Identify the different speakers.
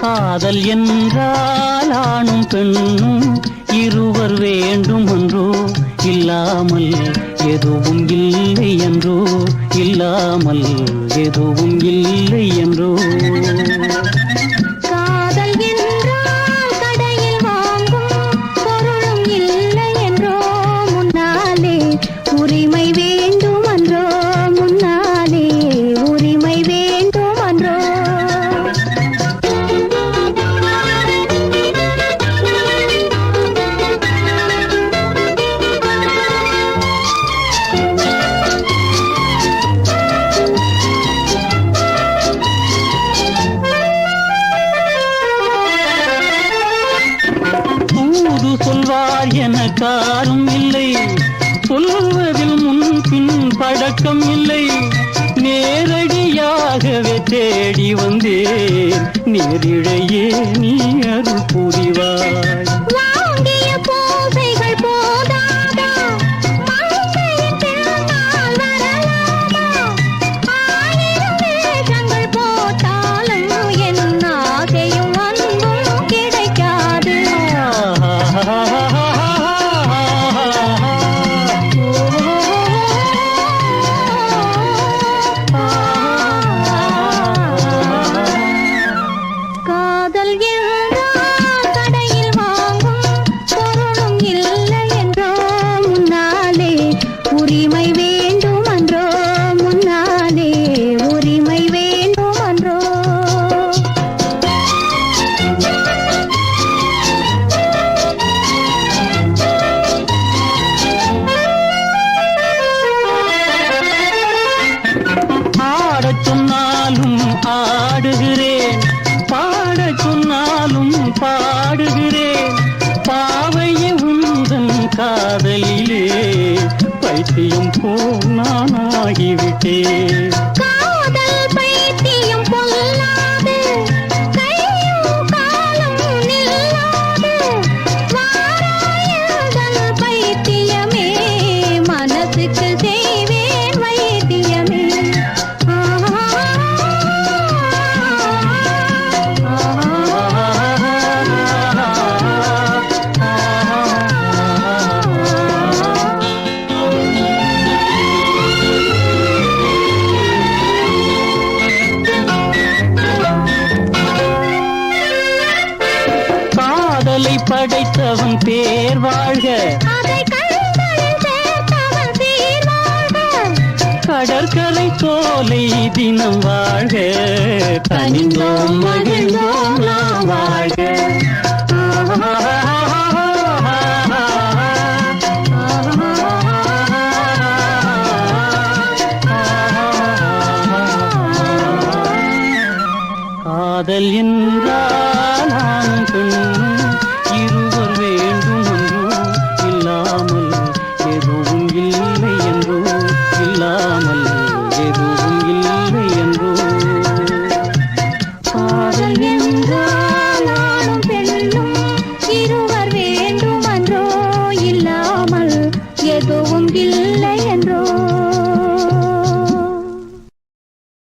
Speaker 1: காதல் என்றால் ஆணும் பெண்ணும் இருவர் வேண்டும் என்றோ இல்லாமல் எதுவும் இல்லை என்றோ? இல்லாமல் எதுவும் இல்லை என்றோ?
Speaker 2: உரிமை
Speaker 1: சொல்வார் இல்லை. சொல்வதில் முன்பின் பழக்கம் இல்லை. நேரடியாகவே தேடி வந்தேன். நேரிழையே நீ அருள் புரிவாய்.
Speaker 2: பாடுகிறேன்.
Speaker 1: பாட சொன்னாலும் பாடுகிறேன். பாவைய உந்தன் காதலிலே பைத்தியம் போல் நான் ஆகிவிட்டேன் படைத்தவன் பேர் வாழ்க. கடற்கரை சோலை தினம் வாழ்க. தனிந்தோம் மகிழ்ந்தோம் நாம் வாழ்க. காதல் ஆணும் பெண்ணும்